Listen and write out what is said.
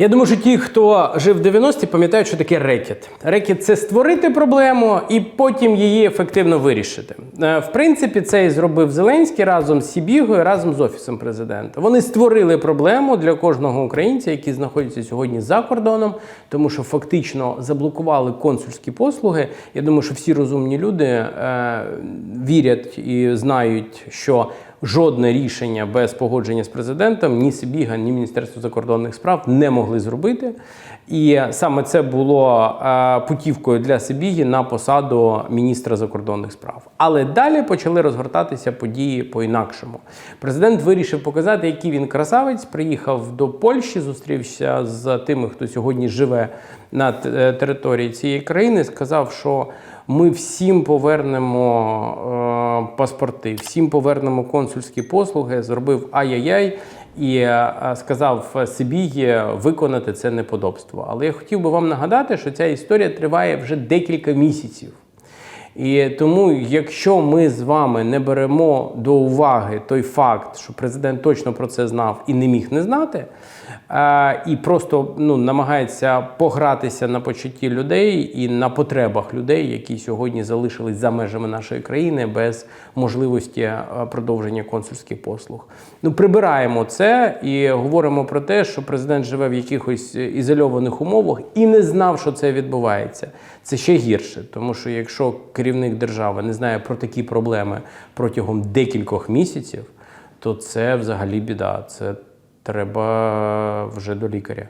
Я думаю, що ті, хто жив в 90-ті, пам'ятають, що таке рекет. Рекет це створити проблему і потім її ефективно вирішити. Е, В принципі, це і зробив Зеленський разом з Сібігою, разом з офісом президента. Вони створили проблему для кожного українця, який знаходиться сьогодні за кордоном, тому що фактично заблокували консульські послуги. Я думаю, що всі розумні люди е, вірять і знають, що жодне рішення без погодження з президентом ні Сибіга, ні Міністерство закордонних справ не могли зробити. І саме це було е, путівкою для Сибіги на посаду міністра закордонних справ. Але далі почали розгортатися події по-інакшому. Президент вирішив показати, який він красавець. Приїхав до Польщі, зустрівся з тими, хто сьогодні живе на е, території цієї країни. Сказав, що ми всім повернемо е, паспорти, всім повернемо консульські послуги. Зробив ай-яй-яй і е, сказав собі виконати це неподобство. Але я хотів би вам нагадати, що ця історія триває вже декілька місяців. І тому, якщо ми з вами не беремо до уваги той факт, що президент точно про це знав і не міг не знати, е, і просто ну, намагається погратися на почутті людей і на потребах людей, які сьогодні залишились за межами нашої країни без можливості е, продовження консульських послуг. Ну, прибираємо це і говоримо про те, що президент живе в якихось е, ізольованих умовах і не знав, що це відбувається. Це ще гірше, тому що якщо керівник держави не знає про такі проблеми протягом декількох місяців, то це взагалі біда. Це треба вже до лікаря.